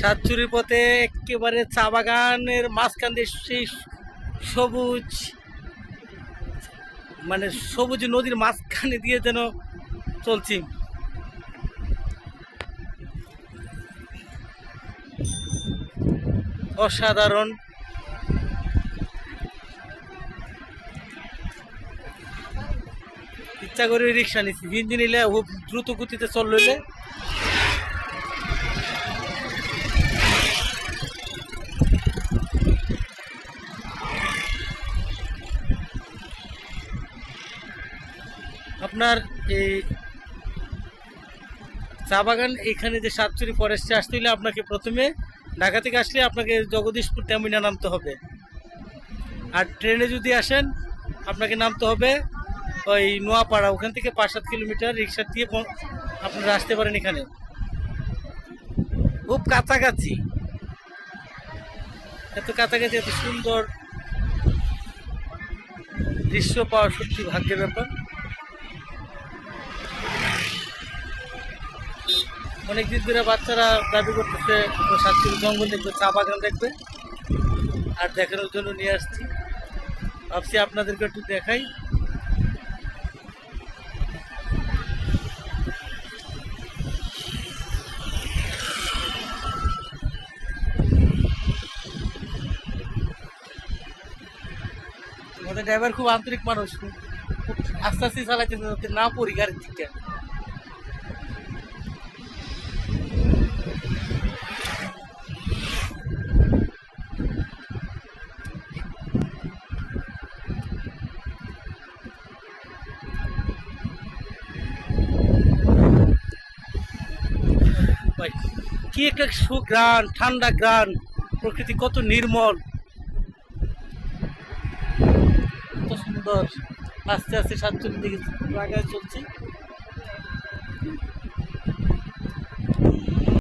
সাতচুরির পথে একেবারে চা বাগানের মাঝখান দিয়ে সবুজ মানে সবুজ নদীর মাঝখানে দিয়ে যেন চলছি। অসাধারণ। ইচ্ছা করে রিক্সা নিচ্ছি। হিন্দি নিলে দ্রুত গতিতে চললে। আপনার এই চা বাগান এখানে যে সাতচুরি ফরেস্টে আসতে হলে আপনাকে প্রথমে ঢাকা থেকে আসলে আপনাকে জগদীশপুর টার্মিনাল নামতে হবে। আর ট্রেনে যদি আসেন, আপনাকে নামতে হবে ওই নোয়াপাড়া, ওখান থেকে পাঁচ সাত কিলোমিটার রিক্সা দিয়ে আপনারা আসতে পারেন এখানে। খুব কাছাকাছি। এত কাছাকাছি, এত সুন্দর দৃশ্য পাওয়া সত্যি ভাগ্যের ব্যাপার। অনেকদিন ধরে বাচ্চারা দাবি করতেছে সাতচুরি জঙ্গল দেখবে, চা বাগান দেখবে। আর দেখানোর জন্য নিয়ে আসছি। ভাবছি আপনাদেরকে একটু দেখাই। আমাদের ড্রাইভার খুব আন্তরিক মানুষ। খুব আস্তে আস্তে চালাইতে যাতে না পড়ি গাড়ির দিকটা। কি একটা সুগ্রাণ ঠান্ডা গ্রাণ প্রকৃতি কত নির্মল। কত সুন্দর। আস্তে আস্তে সাতচল্লিশ দিকে চলছে চলছি।